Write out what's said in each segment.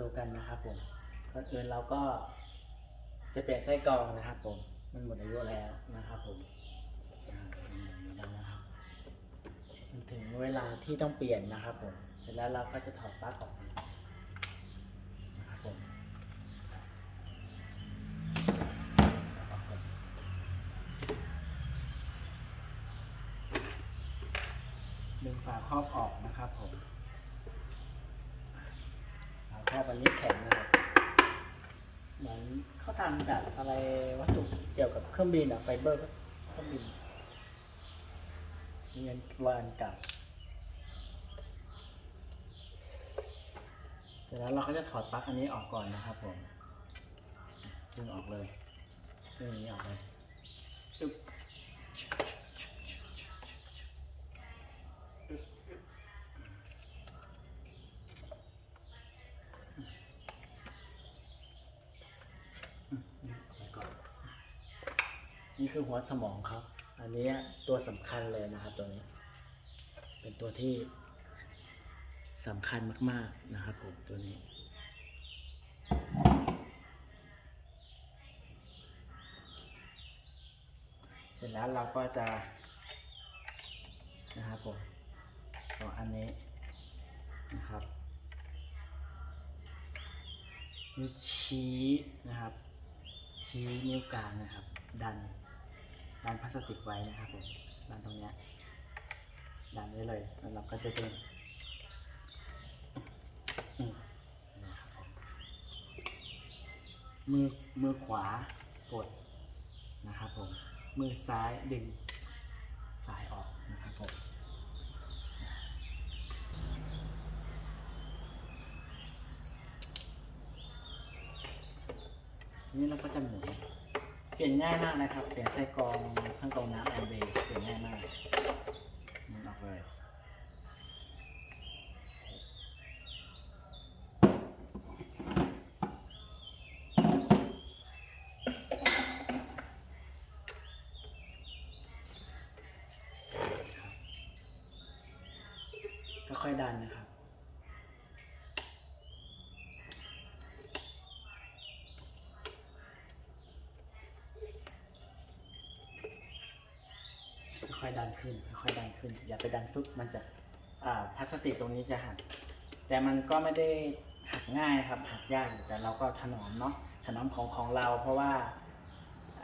ดูกันนะครับผมก่อนอื่นเราก็จะเปลี่ยนไส้กรองนะครับผม มันหมดอายุแล้วนะครับผมมันถึงเวลาที่ต้องเปลี่ยนนะครับผม เสร็จแล้วเราก็จะถอดปลั๊กออกนะครับผมดึงฝาครอบออกนะครับผม ครอบอันนี้แข็งนะครับ เหมือนเขาทำจากอะไรวัตถุเกี่ยวกับเครื่องบินอะไฟเบอร์เครื่องบินมีเงินวานเกับเสร็จแล้วเราก็จะถอดปลั๊กอันนี้ออกก่อนนะครับผมดึงออกเลยดึงอย่างนี้ออกเลย นี่คือหัวสมองครับอันนี้ตัวสำคัญเลยนะครับตัวนี้ เป็นตัวที่สำคัญมาก ๆนะครับผมตัวนี้เสร็จแล้วเราก็จะนะครับผมต่ออันนี้นะครับนิ้วชี้นะครับ ชี้นิ้วกลางนะครับ ดัน ดันพลาสติกไว้นะครับผมดันตรงเนี้ยดันไว้เลยแล้วเราก็จะดึงอืมนมือมือขวากดนะครับผมมือซ้ายดึงสายออกนะครับผม นี่เราก็จะหมุน เปลี่ยน ง่ายมากนะครับ เปลี่ยนไส้กรองเครื่องกรองน้ำแอร์เบย์เปลี่ยนง่ายมากมุนออกเลยค่อยๆดันนะครับ ค่ อยๆดันขึ้น ค่อยๆดันขึ้น อย่าไปดันฟึบมันจะอ่าพลาสติกตรงนี้จะหัก แต่มันก็ไม่ได้หักง่ายครับหักยากอยู่แต่เราก็ถนอมเนาะถนอมของของเราเพราะว่า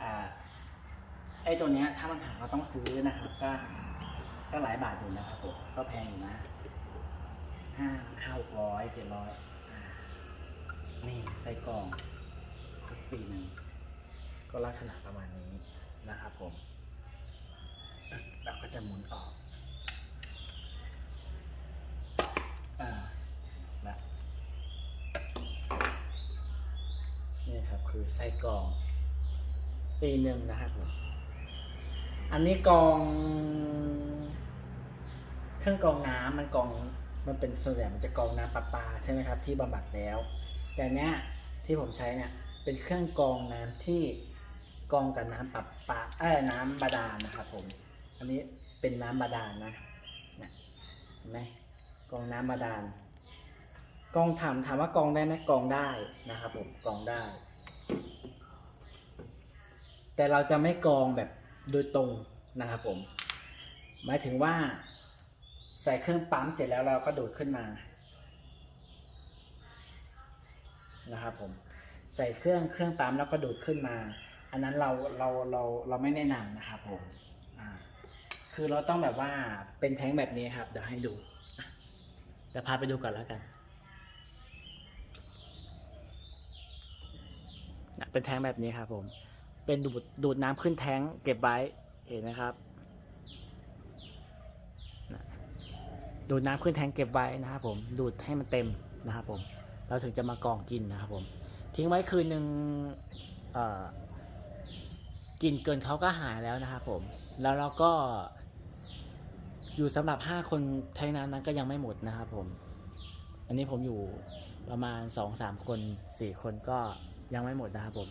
อ่าไอ้ตัวเนี้ยถ้ามันหักเราต้องซื้อนะครับ ก็ก็หลายบาทอยู่นะครับผมก็แพงอยู่นะห้าห้าร้อยเจ็ดร้อยนี่ไส้กรองทุกปีหนึ่งก็ลักษณะประมาณนี้นะครับผม เราก็จะหมุนออกอ่าละนี่ครับคือไส้กรอง ปีหนึ่งนะครับผมอันนี้กรองเครื่องกรองน้ำมันกรองมันเป็นส่วนใหญ่มันจะกรองน้ำประปาใช่ไหมครับ ที่บำบัดแล้ว แต่เนี้ยที่ผมใช้เนี่ยเป็นเครื่องกรองน้ำที่กรองกับน้ำประปาเอ้ยน้ำบาดาลนะครับผม อันนี้เป็นน้ำบาดาลนะเนี่ยเห็นไหมกองน้ำบาดาลกองถามถามว่ากองได้ไหมกองได้นะครับผมกองได้ แต่เราจะไม่กองแบบโดยตรงนะครับผม หมายถึงว่าใส่เครื่องปั๊มเสร็จแล้วเราก็ดูดขึ้นมานะครับผมใส่เครื่องเครื่องปั๊มแล้วก็ดูดขึ้นมา อันนั้นเราเราเราเราไม่แนะนำนะครับผม คือเราต้องแบบว่าเป็นแท้งแบบนี้ครับ เดี๋ยวให้ดูเดี๋ยวพาไปดูก่อนแล้วกันเป็นแท้งแบบนี้ครับผม เป็นดูดดูดน้ำขึ้นแท้งเก็บไว้เห็นไหมครับดูดน้ำขึ้นแทงเก็บไว้นะครับผมดูดให้มันเต็มนะครับผมเราถึงจะมากรองกินนะครับผม ทิ้งไว้คืนหนึ่งกินเกินเขาก็หายแล้วนะครับผม แล้วเราก็ อยู่สำหรับห้าคนแทงน้ำนั้นก็ยังไม่หมดนะครับผม อันนี้ผมอยู่ประมาณสองสามคนสี่คนก็ยังไม่หมดนะครับผม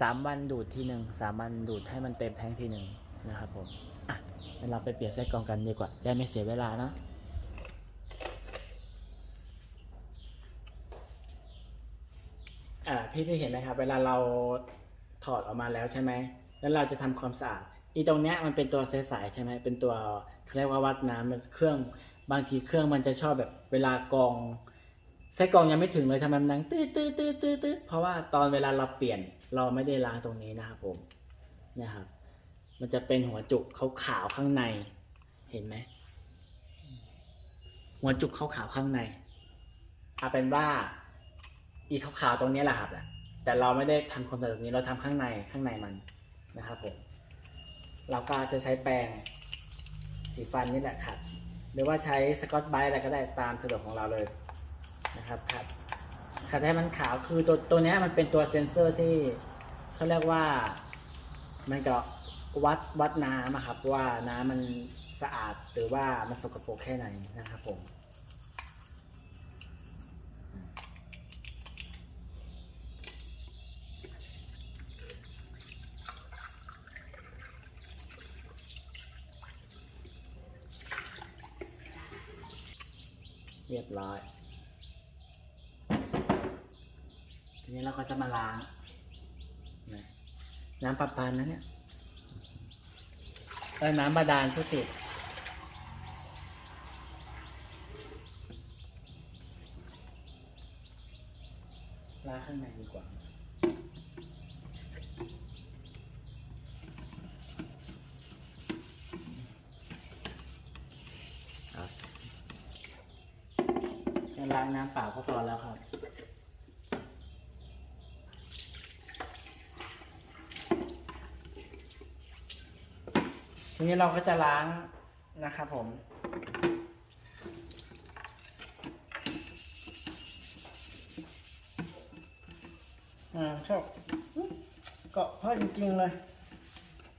สามวันดูดทีหนึ่งสามวันดูดให้มันเต็มแทงทีหนึ่งนะครับผมอะเราไปเปลี่ยนไส้กรองกันดีกว่าได้ไม่เสียเวลานะอ่าพี่พี่เห็นไหมครับ เวลาเราถอดออกมาแล้วใช่ไหมแล้วเราจะทำความสะอาดอีตรงเนี้ยมันเป็นตัวใสๆใช่ไหมเป็นตัว เรียกว่าวัดน้ำเครื่องบางทีเครื่องมันจะชอบแบบเวลากรองไส้กรองยังไม่ถึงเลยทำไมมันดังตื้อตื้อตื้อตื้อตื้อเพราะว่าตอนเวลาเราเปลี่ยนเราไม่ได้ล้างตรงนี้นะครับผมเนี่ยครับ มันจะเป็นหัวจุกขาวๆข้างใน เห็นไหมหัวจุกขาวๆข้างในเอาเป็นว่า อีขาวๆตรงนี้แหละครับแหละแต่เราไม่ได้ทำความสะอาดตรงนี้เราทำข้างในข้างในมันนะครับผมเราก็จะใช้แปรง สีฟันนี่แหละขัด หรือว่าใช้สกอตไบต์อะไรก็ได้ตามสะดวกของเราเลยนะครับขัดขัดให้มันขาวคือตัวตัวนี้มันเป็นตัวเซนเซอร์ที่เขาเรียกว่ามันก็วัดวัดน้ำอะครับว่าน้ำมันสะอาดหรือว่ามันสกปรกแค่ไหนนะครับผม บร้อย ทีนี้เราก็จะมาล้างนะน้ำประปานะเนี่ยเออน้ำบาดาลทุติล้างข้างในดีกว่าสิแค่ล้างน้ำเปล่าก็พอแล้วครับ ทีนี้เราก็จะล้างนะครับผม อ่าชอบเกาะเพราะจริงๆเลย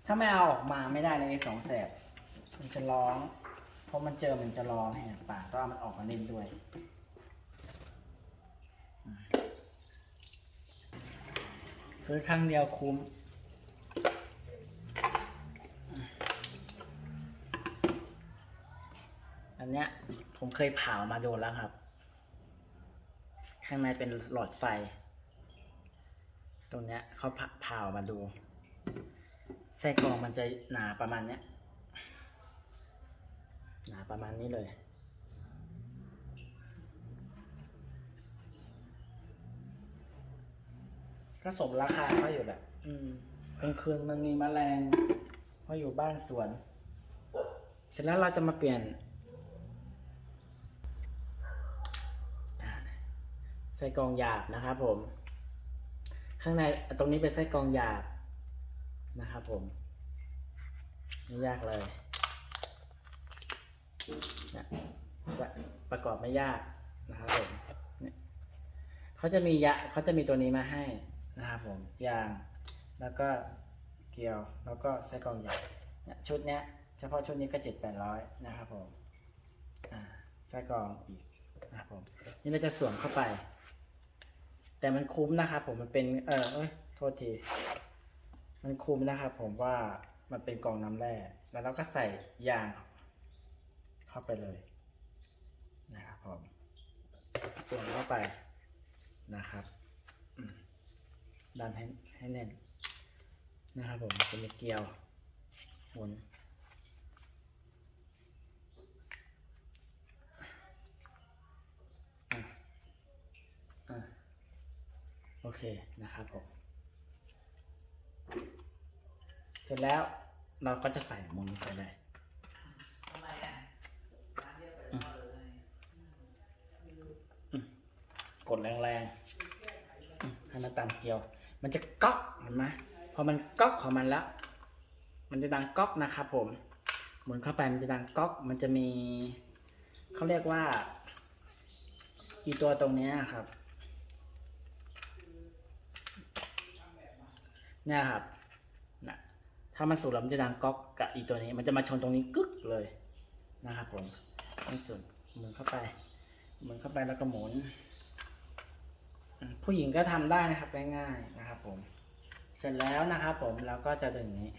ถ้าไม่เอาออกมาไม่ได้เลยไอ้สองแสบ มันจะร้อง เพราะมันเจอมันจะร้องแหกปากก็เอามันออกมาเล่นด้วยซื้อครั้งเดียวคุ้ม อัน เนี้ยผมเคยเผามาโดนแล้วครับ ข้างในเป็นหลอดไฟ ตรงเนี้ยเขาผ่าเผามาดูไส้กรองมันจะหนาประมาณเนี้ยหนาประมาณนี้เลยก็สมราคาเขาอยู่แหละอืมกลางคืนมันมีแมลงเพราะอยู่บ้านสวน เสร็จแล้วเราจะมาเปลี่ยนอ่า ไส้กรองหยาบนะครับผม ข้างในตรงนี้เป็นไส้กรองหยาบนะครับผมไม่ยากเลยนี่ยประกอบไม่ยากนะครับผมเขาจะมียะเขาจะมีตัวนี้มาให้นะครับผมยางแล้วก็เกลียวแล้วก็ไส้กรองหยาบชุดเนี้ยเฉพาะชุดนี้ก็เจ็ดแปดร้อยนะครับผมไส้กรองอีกนะครับผมนี่เราจะสวมเข้าไป แต่มันคุ้มนะครับผมมันเป็นเออเอ้ยโทษที มันคุ้มนะครับผมว่ามันเป็นกรองน้ำแร่แล้วเราก็ใส่ยางเข้าไปเลยนะครับผมส่วมเข้าไปนะครับดันให้ให้แน่นนะครับผมจะมีเกลียวหมุน อะอะ โอเคนะครับผม เสร็จแล้วเราก็จะใส่มุนไปเลย ทำไมอะร้านเดียวกันเอเลย กดแรงๆอืมให้มันตามเกลียว มันจะก๊อกเห็นไหมพอมันก๊อกของมันแล้ว มันจะดังก๊อกนะครับผม หมุนเข้าไปมันจะดังก๊อก มันจะมี เขาเรียกว่า อีตัวตรงเนี้ยครับ เนี่ยครับนะถ้ามันสูดแล้วมันจะดังก๊อกกับอีตัวนี้ มันจะมาชนตรงนี้กึกเลยนะครับผมนี่สุดหมุนเข้าไปหมุนเข้าไปแล้วก็หมุน ผู้หญิงก็ทำได้นะครับง่ายๆนะครับ ผม เสร็จแล้วนะครับผมเราก็จะดึงนี้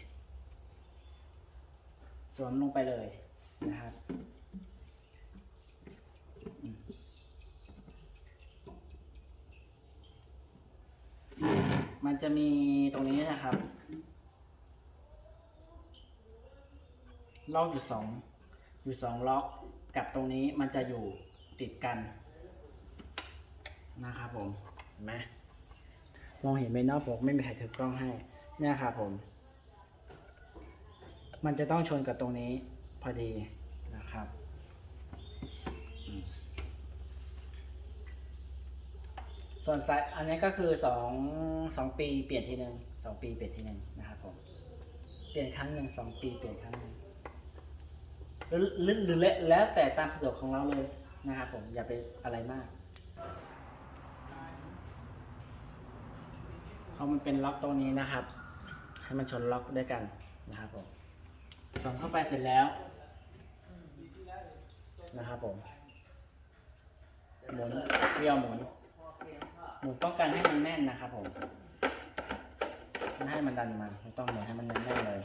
สวมลงไปเลยนะครับ มันจะมีตรงนี้นะครับล็อกอยู่สองอยู่สองล็อกกับตรงนี้มันจะอยู่ติดกันนะครับผมเห็นไหมมองเห็นไหมเนอกผมไม่มีใครถือกล้องให้เนี่ยครับผม มันจะต้องชนกับตรงนี้พอดีนะครับอืม ส่วนไซส์อันนี้ก็คือสองสองปีเปลี่ยนทีหนึ่งสองปีเปลี่ยนทีหนึ่งนะครับผมเปลี่ยนครั้งหนึ่งสองปีเปลี่ยนครั้งหนึ่งหรือหรือหรือแล้วแต่ตามสะดวกของเราเลยนะครับผมอย่าไปอะไรมากเพราะมันเป็นล็อกตรงนี้นะครับ ให้มันชนล็อกด้วยกันนะครับผมส่องเข้าไปเสร็จแล้วนะครับผมหมุนเกลียวหมุน หนูต้องการให้มันแน่นนะครับผมให้มันดันมันไม่ต้องเหมือนให้มันแน่นๆเลย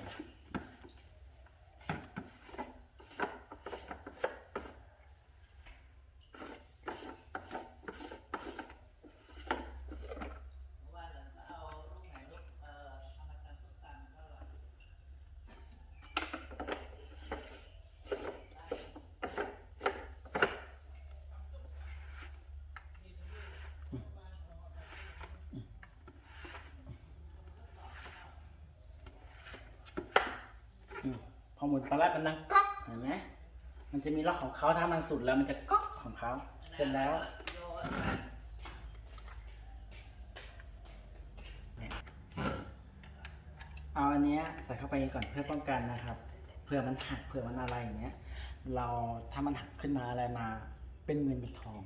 ว่าจะเอาลูกไหนลูกเอ่อทำมาจากตุ๊กตาเท่าไหร่ อืมพอ หมุนไปแล้วมันดังก๊อกเห็นไหมมันจะมีล็อกของเขาถ้ามันสุดแล้วมันจะก๊อกของเขาเสร็จแล้วโยนนะเอาอันเนี้ยใส่เข้าไปก่อนเพื่อป้องกันนะครับเผื่อมันหักเผื่อมันอะไรอย่างเงี้ย เราถ้ามันหักขึ้นมาอะไรมา เป็นเงินเป็นทอง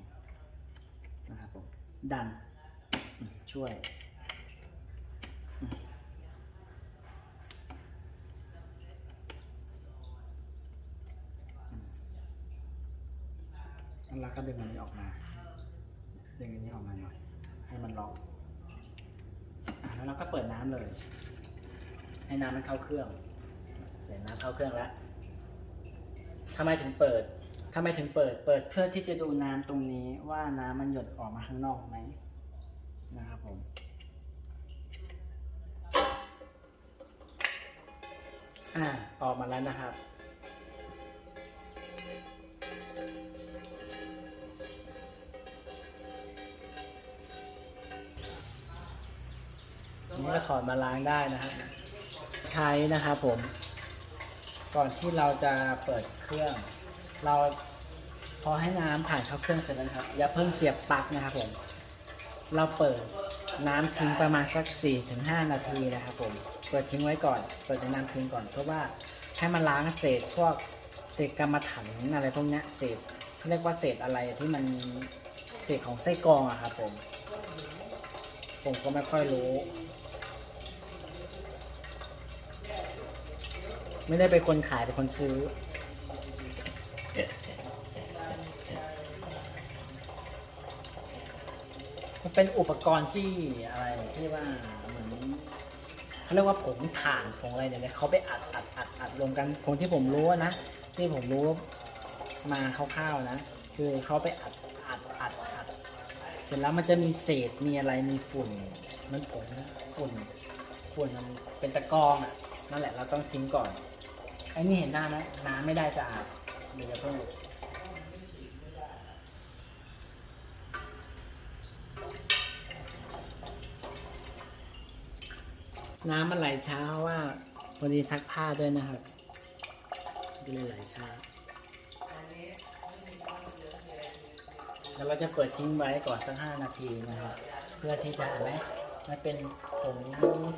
นะครับผมดันอืมช่วยอืมอืม แล้วก็ดึงมันนี้ออกมา ดึงอันนี้ออกมาหน่อย ให้มันล็อกแล้วเราก็เปิดน้ำเลย ให้น้ำมันเข้าเครื่อง เสร็จน้ำเข้าเครื่องแล้วทำไมถึงเปิดทำไมถึงเปิด เปิดเพื่อที่จะดูน้ำตรงนี้ว่าน้ำมันหยดออกมาข้างนอกไหมนะครับผมอ่าออกมาแล้วนะครับ นี่ก็ถอดมาล้างได้นะครับ ใช้นะครับผม ก่อนที่เราจะเปิดเครื่อง เราพอให้น้ำผ่านเข้าเครื่องเสร็จแล้วครับ อย่าเพิ่งเสียบปลั๊กนะครับผมเราเปิดน้ำทิ้งประมาณสัก4ถึง5นาทีนะครับผมเปิดทิ้งไว้ก่อน เปิดน้ำทิ้งก่อนเพราะว่าให้มันล้างเศษพวกเศษกรรมฐานอะไรพวกเนี้ยเศษเรียกว่าเศษอะไรที่มันเศษของไส้กรองอะครับผม ผมก็ไม่ค่อยรู้ ไม่ได้เป็นคนขายเป็นคนซื้อ มันเป็นอุปกรณ์ที่อะไรที่ว่าเหมือนเขาเรียกว่าผงถ่านผงอะไรเนี่ยเขาไปอัดอัดอัดอัดรวมกันผงที่ผมรู้นะที่ผมรู้มาคร่าวๆนะ คือเขาไปอัดอัดอัดอัดเสร็จแล้วมันจะมีเศษมีอะไรมีฝุ่น มันผงฝุ่นฝุ่นมันเป็นตะกอนอะ นั่นแหละเราต้องทิ้งก่อนไอ้นี่เห็นหน้านะน้ำไม่ได้จะอาบเดี๋ยวจะเพิ่งน้ำมันไหลช้าเพราว่าพอดีซักผ้าด้วยนะครับก็เลยไหลช้าแล้วเราจะเปิดทิ้งไว้ก่อนสักห้านาทีนะครับ เพื่อที่จะไรมั มันเป็นผง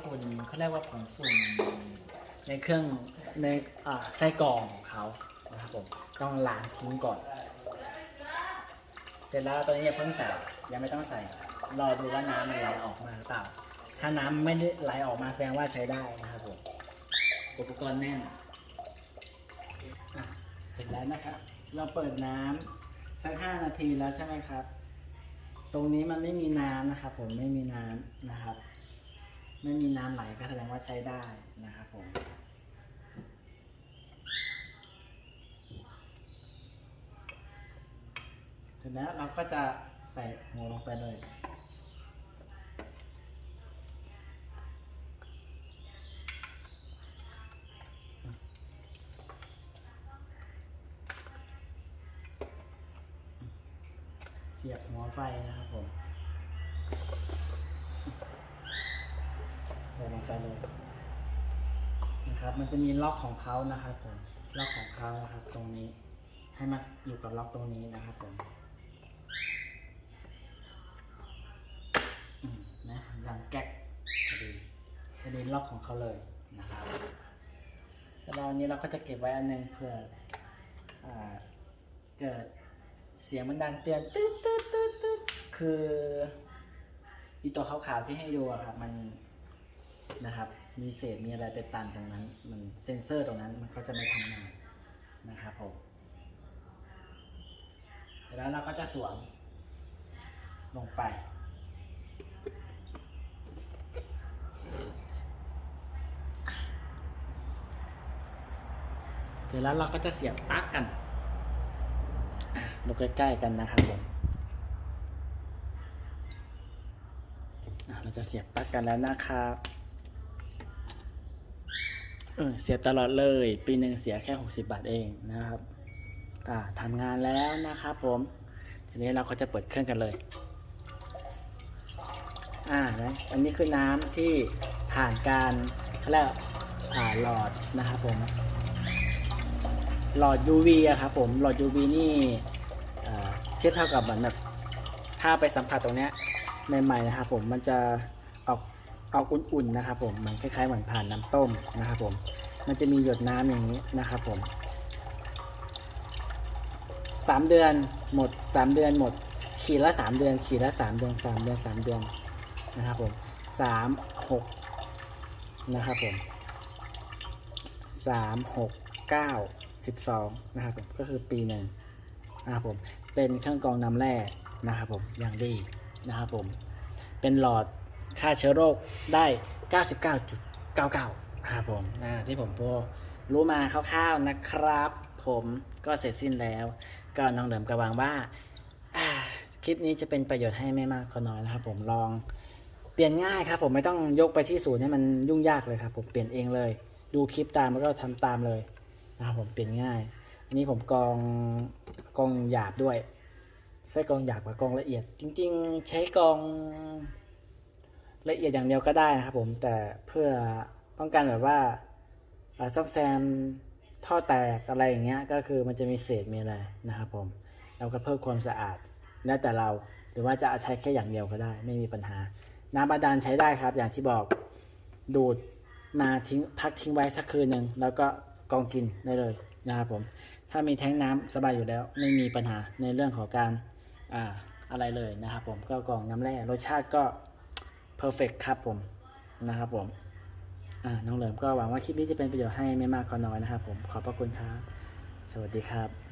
ฝุ่นเขาเรียกว่าผงฝุ่นในเครื่องในอ่าไส้กรองของเขานะครับผมต้องล้างทิ้งก่อน เสร็จแล้วตอนนี้อย่าเพิ่งใส่ยังไม่ต้องใส่รอดูว่าน้ำมันไหลออกมาหรือเปล่า ถ้าน้ำไม่ได้ไหลออกมาแสดงว่าใช้ได้นะครับผมอุปกรณ์แน่นเสร็จแล้วนะครับ เราเปิดน้ำสักห้านาทีแล้วใช่ไหมครับ ตรงนี้มันไม่มีน้ำนะครับ ผมไม่มีน้ำนะครับ ไม่มีน้ำไหลก็แสดงว่าใช้ได้นะครับผมเสร็จแล้วเราก็จะใส่หัวลงไปเลย สียบหัวไฟนะครับผมใส่ลงไปเลยนะครับ มันจะมีล็อกของเขานะครับผม ล็อกของเขานะครับ ตรงนี้ ให้มาอยู่กับล็อกตรงนี้นะครับผมนะดังแก๊กพอดีพอดีล็อกของเขาเลยนะครับสำหรับวันนี้เราก็จะเก็บไว้อันหนึงเพื่ออเกิด เสียงมันดังเตือนตืดตืดตืดตืดคืออีตัวขาวๆที่ให้ดูอะครับมันนะครับ มีเศษมีอะไรไปตันตรงนั้น มันเซ็นเซอร์ตรงนั้นมันก็จะไม่ทำงานนะครับผมแล้วเราก็จะสวมลงไป เสร็จแล้วเราก็จะเสียบปลั๊กกัน ดูใกล้ๆกันนะครับผมเราจะเสียบปลั๊กกันแล้วนะครับ เออเสียบตลอดเลย ปีหนึ่งเสียแค่ 60 บาทเองนะครับอ่าทำงานแล้วนะครับผม ทีนี้เราก็จะเปิดเครื่องกันเลย อ่านะอันนี้คือน้ำที่ผ่านการเขาเรียกว่าอ่าหลอดนะครับผม หลอด UV อะครับผม หลอด UV นี่ เทียบเท่ากับเหมือนแบบถ้าไปสัมผัสตรงเนี้ยใหม่ๆนะครับผมมันจะออกออกอุ่นๆนะครับผมมันคล้ายๆเหมือนผ่านน้ำต้มนะครับผมมันจะมีหยดน้ำอย่างนี้นะครับผมสามเดือนหมดสามเดือนหมด ขีดละสามเดือน ขีดละสามเดือนสามเดือนสามเดือนนะครับผมสามหกนะครับผมสามหกเก้าสิบสองนะครับผมก็คือปีหนึ่งนะครับผม เป็นเครื่องกรองน้ำแร่นะครับผมอย่างดีนะครับผมเป็นหลอดฆ่าเชื้อโรคได้ 99.99นะครับผมที่ผมรู้มาคร่าวๆนะครับ ผมก็เสร็จสิ้นแล้ว ก็น้องเหลิมกระวังว่าคลิปนี้จะเป็นประโยชน์ให้ไม่มากก็น้อยนะครับ ผมลองเปลี่ยนง่ายครับ ผมไม่ต้องยกไปที่ศูนย์ให้มันยุ่งยากเลยครับ ผมเปลี่ยนเองเลย ดูคลิปตามแล้วก็ทำตามเลยนะครับผมเปลี่ยนง่าย อันนี้ผมกอง กองหยาบด้วย ใช้กองหยาบกับกองละเอียด จริง ๆ ใช้กองละเอียดอย่างเดียวก็ได้นะครับผมแต่เพื่อป้องกันแบบว่าซ่อมแซมท่อแตกอะไรอย่างเงี้ยก็คือมันจะมีเศษมีอะไรนะครับผมเราก็เพิ่มความสะอาดแล้วแต่เราหรือว่าจะใช้แค่อย่างเดียวก็ได้ ไม่มีปัญหา น้ำบาดาลใช้ได้ครับ อย่างที่บอกดูดมาทิ้งพักทิ้งไว้สักคืนหนึ่งแล้วก็กองกินได้เลยนะครับผม ถ้ามีแท้งน้ำสบายอยู่แล้ว ไม่มีปัญหาในเรื่องของการอ่าอะไรเลยนะครับผมก็กรองน้ำแร่รสชาติก็เพอร์เฟกครับผมนะครับผมอ่าน้องเหลิมก็หวังว่าคลิปนี้จะเป็นประโยชน์ให้ไม่มากก็น้อยนะครับผมขอบพระคุณครับ สวัสดีครับ